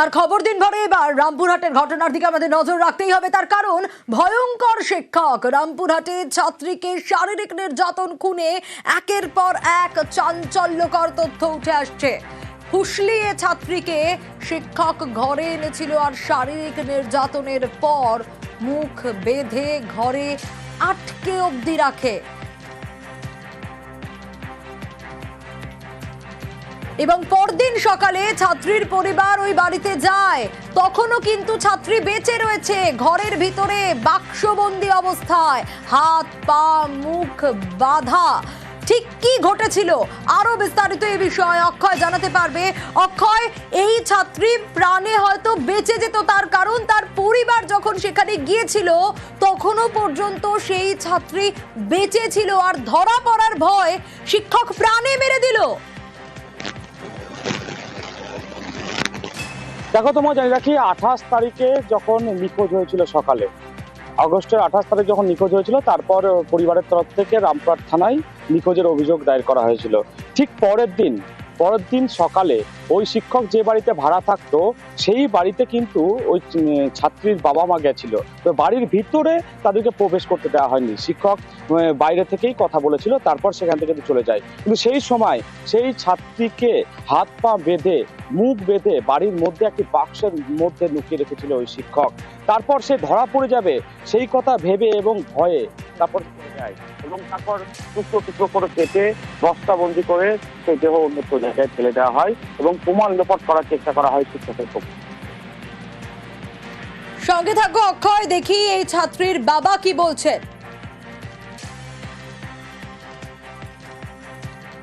আর খবর দিন ভরে এবার, রামপুরহাটের ঘটনার দিকে আমাদের নজর রাখতেই হবে। তার কারণ, ভয়ঙ্কর শিক্ষক রামপুরহাটে ছাত্রীকে শারীরিক নির্যাতন খুনে একের পর এক চাঞ্চল্যকর তথ্য উঠে আসছে। ফুসলিয়ে ছাত্রীকে শিক্ষক ঘরে এনেছিল আর শারীরিক নির্যাতনের পর মুখ বেঁধে ঘরে আটকে অবধি রাখে। এবং পরদিন সকালে ছাত্রীর পরিবার ওই বাড়িতে যায়। তখনও কিন্তু ছাত্রী বেঁচে রয়েছে। ঘরের ভিতরে বাক্সবন্দি অবস্থায়। হাত, পা, মুখ বাঁধা। ঠিক কি ঘটেছিল? আরও বিস্তারিত এই বিষয়ে অক্ষয় জানাতে পারবে। অক্ষয়, এই ছাত্রী প্রাণে হয়তো বেঁচে যেত তার কারণ তার পরিবার যখন সেখানে গিয়েছিল, তখনও পর্যন্ত সেই ছাত্রী বেঁচে ছিল। আর ধরা পড়ার ভয় শিক্ষক প্রাণে মেরে দিল। দেখো তোমার জানি রাখি আঠাশ তারিখে যখন নিখোঁজ হয়েছিল সকালে? আগস্টের আঠাশ তারিখ যখন নিখোঁজ হয়েছিল, তারপর পরিবারের তরফ থেকে রামপুরহাট থানায় নিখোঁজের অভিযোগ দায়ের করা হয়েছিল। ঠিক পরের দিন পরের দিন সকালে ওই শিক্ষক যে বাড়িতে ভাড়া থাকতো, সেই বাড়িতে কিন্তু ওই ছাত্রীর বাবা মা গেছিল। তো বাড়ির ভিতরে তাদেরকে প্রবেশ করতে দেওয়া হয়নি। শিক্ষক বাইরে থেকেই কথা বলেছিল, তারপর সেখান থেকে চলে যায়। কিন্তু সেই সময় সেই ছাত্রীকে হাত পা বেঁধে, মুখ বেঁধে বাড়ির মধ্যে একটি বাক্সের মধ্যে লুকিয়ে রেখেছিল ওই শিক্ষক। তারপর সে ধরা পড়ে যাবে, সেই কথা ভেবে এবং ভয়ে তারপর যায় এবং তারপর টুকরো টুকরো করে কেটে বস্তাবন্দি করে সেই দেহ অন্যত্র জায়গায় ফেলে দেওয়া হয় এবং প্রমাণ লোপাট করার চেষ্টা করা হয় শিক্ষকের পক্ষে। সঙ্গে থাকো অক্ষয় দেখি এই ছাত্রীর বাবা কি বলছেন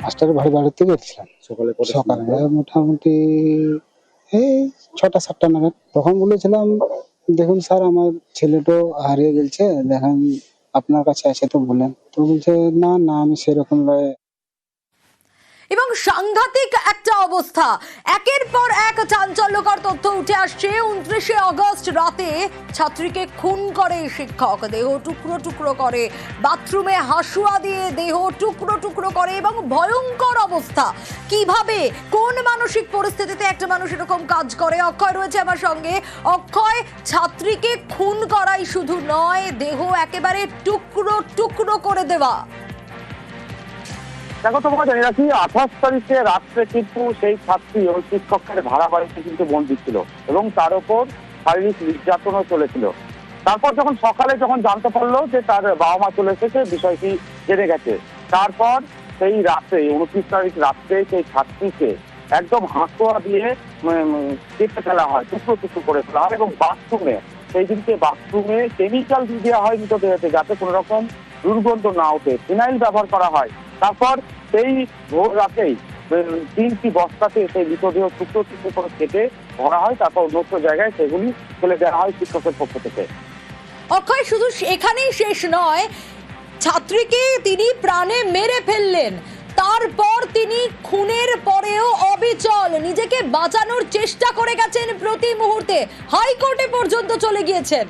মাস্টারের বাড়ি বাড়িতে গেছিলাম। সকালে সকালে মোটামুটি এই ছটা সাতটা নাগাদ। তখন বলেছিলাম দেখুন স্যার আমার ছেলেটা হারিয়ে গেছে দেখেন আপনার কাছে আছে তো বলেন তো বলছে না না আমি সেরকম লয় এবং সাংঘাতিক একটা অবস্থা। একের পর এক চাঞ্চল্যকর তথ্য উঠে আসছে। উনত্রিশে অগস্ট রাতে ছাত্রীকে খুন করে শিক্ষক। দেহ টুকরো টুকরো করে। বাথরুমে হাসুয়া দিয়ে দেহ টুকরো টুকরো করে এবং ভয়ঙ্কর অবস্থা। কীভাবে? কোন মানসিক পরিস্থিতিতে একটা মানুষ এরকম কাজ করে? অক্ষয় রয়েছে আমার সঙ্গে। অক্ষয়, ছাত্রীকে খুন করাই শুধু নয়, দেহ একেবারে টুকরো টুকরো করে দেওয়া। দেখো তোমাকে জানি রাখি আঠাশ তারিখে রাত্রে কিন্তু সেই ছাত্রী ওই শিক্ষকের ভাড়া বাড়িতে কিন্তু বন্দী ছিল এবং তার উপর শারীরিক নির্যাতনও চলেছিল। তারপর যখন সকালে যখন জানতে পারল যে তার বাবা মা চলে এসেছে, বিষয়টি জেনে গেছে। তারপর সেই রাতে, উনত্রিশ তারিখ রাত্রে সেই ছাত্রীকে একদম হাঁসোয়া দিয়ে কেটে ফেলা হয়, টুকরো টুকরো করে ফেলা হয় এবং বাথরুমে, সেই দিনকে বাথরুমে কেমিক্যাল দিয়ে দেওয়া হয় মৃতদেহতে যাতে কোনো রকম দুর্গন্ধ না ওঠে। ফিনাইল ব্যবহার করা হয়। তারপর সেই ভোর রাতেই তিনটি বস্তাতে সেই মৃতদেহ টুকরো টুকরো করে কেটে ভরা হয়, তারপর অন্যত্র জায়গায় সেগুলি ফেলে দেওয়া হয় শিক্ষকের পক্ষ থেকে। অক্ষয়, শুধু এখানেই শেষ নয়, ছাত্রীকে তিনি প্রাণে মেরে ফেললেন। তারপর তিনি খুনের পরেও অবিচল, নিজেকে বাঁচানোর চেষ্টা করে গেছেন প্রতি মুহূর্তে। হাইকোর্টে পর্যন্ত চলে গিয়েছেন।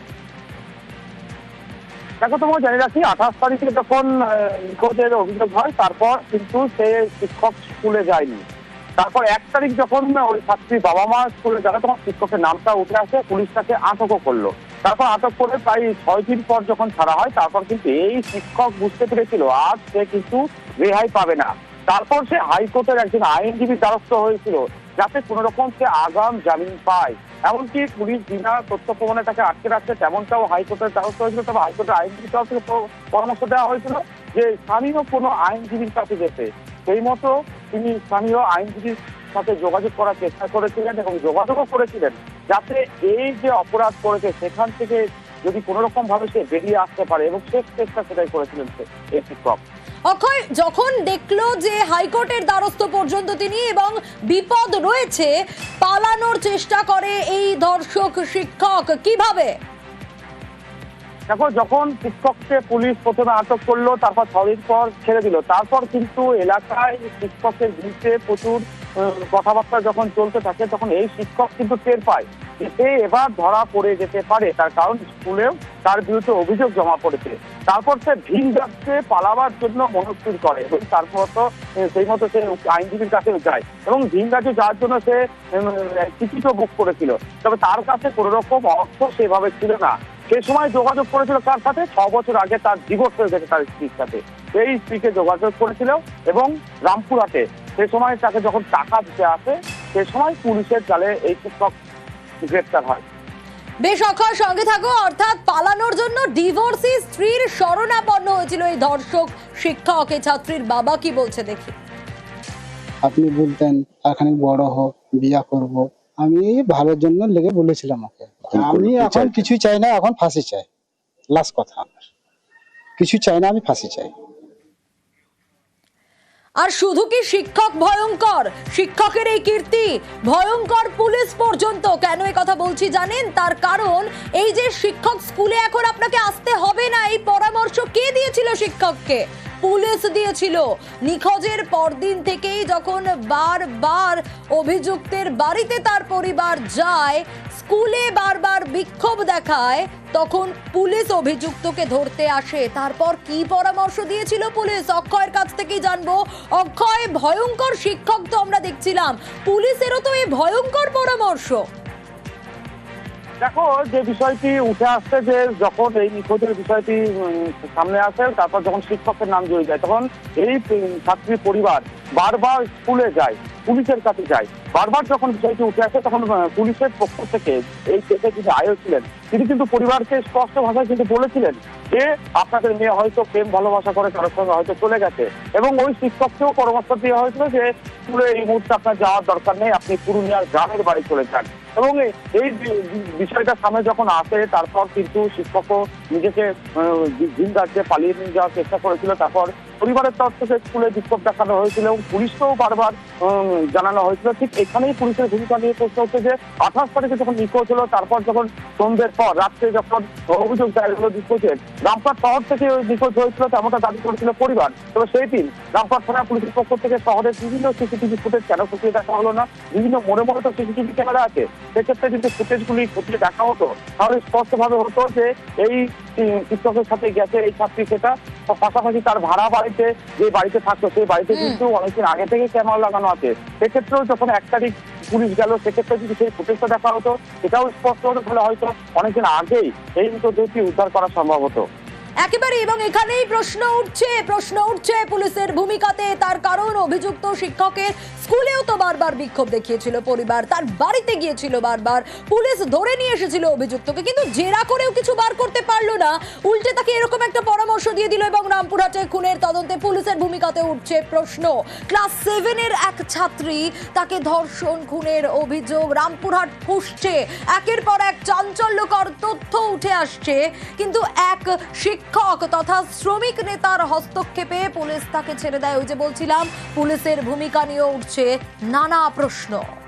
দেখো তোমার জানি রাখি, আঠাশ তারিখে যখন নিখোঁজের অভিযোগ হয়, তারপর কিন্তু সে শিক্ষক স্কুলে যায়নি। তারপর এক তারিখ যখন ওই ছাত্রী বাবা মা স্কুলে যাবে, তখন শিক্ষকের নামটা উঠে আসে, পুলিশ তাকে আটকও করল। তারপর আটক করে প্রায় ছয় দিন পর যখন ছাড়া হয়, তারপর কিন্তু এই শিক্ষক বুঝতে পেরেছিল, আজ সে কিন্তু রেহাই পাবে না। তারপর সে হাইকোর্টের একজন আইনজীবী দ্বারস্থ হয়েছিল, যাতে কোন রকম সে আগাম জামিন পায়। এমনকি পুলিশ বিনা তথ্য প্রমাণে তাকে আটকে রাখছে, তেমনটাও হাইকোর্টের দ্বারস্থ হয়েছিল, তবে হাইকোর্টের আইনজীবী তরফ থেকে পরামর্শ দেওয়া হয়েছিল যে স্থানীয় কোনো আইনজীবীর কাছে যেতে। সেই মতো তিনি স্থানীয় আইনজীবীর সাথে যোগাযোগ করার চেষ্টা করেছিলেন এবং যোগাযোগও করেছিলেন, যাতে এই যে অপরাধ করেছে, সেখান থেকে যদি কোনো রকম ভাবে সে বেরিয়ে আসতে পারে এবং শেষ চেষ্টা সেটাই করেছিলেন সে- এই শিক্ষক অক্ষয় যখন দেখল যে হাইকোর্টের দ্বারস্থ পর্যন্ত তিনি এবং বিপদ রয়েছে পালানোর চেষ্টা করে এই ধর্ষক শিক্ষক কীভাবে? দেখো যখন শিক্ষককে পুলিশ প্রথমে আটক করল তারপর ছদিন পর ছেড়ে দিল। তারপর কিন্তু এলাকায় শিক্ষকের বিরুদ্ধে প্রচুর কথাবার্তা যখন চলতে থাকে, তখন এই শিক্ষক কিন্তু টের পায় যে সে এবার ধরা পড়ে যেতে পারে। তার কারণ স্কুলেও তার বিরুদ্ধে অভিযোগ জমা পড়েছে। তারপর সে ভিন রাজ্যে পালাবার জন্য মনস্থির করে এবং তারপর তো সেই মতো সে আইনজীবীর কাছেও যায় এবং ভিন রাজ্যে যাওয়ার জন্য সে টিকিটও বুক করেছিল। তবে তার কাছে কোনো রকম অর্থ সেভাবে ছিল না। সে সময় যোগাযোগ করেছিল কার সাথে? ছ বছর আগে তার ডিভোর্স হয়ে গেছে তার স্ত্রীর সাথে। এই স্ত্রীকে যোগাযোগ করেছিল এবং রামপুরহাটে সে সময় তাকে যখন টাকা দিতে আসে সে সময় পুলিশের জালে এই শিক্ষক গ্রেপ্তার হয়। বেশ অক্ষয় সঙ্গে থাকো। অর্থাৎ পালানোর জন্য ডিভোর্সি স্ত্রীর শরণাপন্ন হয়েছিল এই ধর্ষক শিক্ষক এই ছাত্রীর বাবা কি বলছে দেখি। আপনি বলতেন এখানে বড় হোক বিয়া করব। আমি ভালোর জন্য লেগে বলেছিলাম ওকে। আমি এখন কিছুই চাই না এখন ফাঁসি চাই। লাস্ট কথা আমার। কিছু চাই না আমি ফাঁসি চাই। আর শুধু কি শিক্ষক ভয়ঙ্কর? শিক্ষকের এই কীর্তি ভয়ঙ্কর পুলিশ পর্যন্ত। কেন এই কথা বলছি জানেন? তার কারণ এই যে শিক্ষক স্কুলে এখন আপনাকে আসতে হবে না, এই পরামর্শ কে দিয়েছিল শিক্ষককে? পুলিশ দিয়েছিল। নিখোঁজের পরদিন থেকেই যখন বারবার অভিযুক্তের বাড়িতে তার পরিবার যায় স্কুলে বারবার বিক্ষোভ দেখায়, তখন পুলিশ অভিযুক্তকে ধরতে আসে। তারপর কি পরামর্শ দিয়েছিল পুলিশ? অক্ষয়ের কাছ থেকে জানব। অক্ষয়, ভয়ঙ্কর শিক্ষক তো আমরা দেখছিলাম। পুলিশেরও তো এই ভয়ঙ্কর পরামর্শ। দেখো, যে বিষয়টি উঠে আসছে যে যখন এই নিখোঁজের বিষয়টি সামনে আসে, তারপর যখন শিক্ষকের নাম জড়িয়ে যায়, তখন এই ছাত্রীর পরিবার বারবার স্কুলে যায়, পুলিশের কাছে যায়। বারবার যখন বিষয়টি উঠে আসে, তখন পুলিশের পক্ষ থেকে এই কেসে যিনি আয়ো ছিলেন, তিনি কিন্তু পরিবারকে স্পষ্ট ভাষায় কিন্তু বলেছিলেন যে আপনাদের মেয়ে হয়তো প্রেম, ভালোবাসা করে, কারোর সঙ্গে হয়তো চলে গেছে। এবং ওই শিক্ষককেও পরামর্শ দেওয়া হয়েছিল যে, স্কুলে এই মুহূর্তে আপনার যাওয়ার দরকার নেই, আপনি পুরুলিয়ার গ্রামের বাড়ি চলে যান। এবং এই- বিষয়টা সামনে যখন আসে, তারপর কিন্তু শিক্ষক নিজেকে ভিন রাজ্যে পালিয়ে নিয়ে যাওয়ার চেষ্টা করেছিল। তারপর পরিবারের তরফ থেকে স্কুলে বিক্ষোভ দেখানো হয়েছিল এবং পুলিশকেও বারবার জানানো হয়েছিল। ঠিক এখানেই পুলিশের ভূমিকা নিয়ে প্রশ্ন হচ্ছে যে, আঠাশ তারিখে যখন নিখোঁজ হলো, তারপর যখন সন্ধ্যের পর রাত্রে যখন অভিযোগ দায়ের হলো নিখোঁজের রামপাট শহর থেকে ওই নিখোঁজ হয়েছিল তেমনটা দাবি করেছিল পরিবার। তবে সেই দিন রামপাট থানা পুলিশের পক্ষ থেকে শহরের বিভিন্ন সিসিটিভি ফুটেজ কেন খতিয়ে দেখা হলো না? বিভিন্ন মনে মনে তো সিসিটিভি ক্যামেরা আছে। সেক্ষেত্রে যদি ফুটেজগুলি খতিয়ে দেখা হতো, তাহলে স্পষ্টভাবে হতো যে, এই শিক্ষকের সাথে গেছে এই ছাত্রী সেটা। পাশাপাশি তার ভাড়া বাড়িতে যে বাড়িতে থাকতো সেই বাড়িতে কিন্তু অনেকদিন আগে থেকে ক্যামেরা লাগানো আছে। সেক্ষেত্রেও যখন এক তারিখ পুলিশ গেল সেক্ষেত্রে যদি সেই ফুটেজটা দেখা হতো সেটাও স্পষ্ট হতো তাহলে হয়তো অনেকদিন আগেই এই মৃতদেহটি উদ্ধার করা সম্ভব হতো। একেবারে এবং এখানেই প্রশ্ন উঠছে প্রশ্ন উঠছে পুলিশের ভূমিকাতে। তার কারণ অভিযুক্ত শিক্ষকের স্কুলেও তো বারবার বিক্ষোভ দেখিয়েছিল পরিবার। তার বাড়িতে গিয়েছিল বারবার। পুলিশ ধরে নিয়ে এসেছিল অভিযুক্তকে, কিন্তু জেরা করেও কিছু বার করতে পারল না। উল্টে তাকে এরকম একটা পরামর্শ দিয়ে দিল এবং রামপুরহাটে খুনের তদন্তে পুলিশের ভূমিকাতে উঠছে প্রশ্ন। ক্লাস সেভেনের এক ছাত্রী তাকে ধর্ষণ, খুনের অভিযোগ রামপুরহাট ফুসছে একের পর এক চাঞ্চল্যকর তথ্য উঠে আসছে। কিন্তু এক শিক্ষক তথা শ্রমিক নেতার হস্তক্ষেপে পুলিশ তাকে ছেড়ে দেয়। ওই যে বলছিলাম, পুলিশের ভূমিকা নিয়ে উঠছে নানা প্রশ্ন।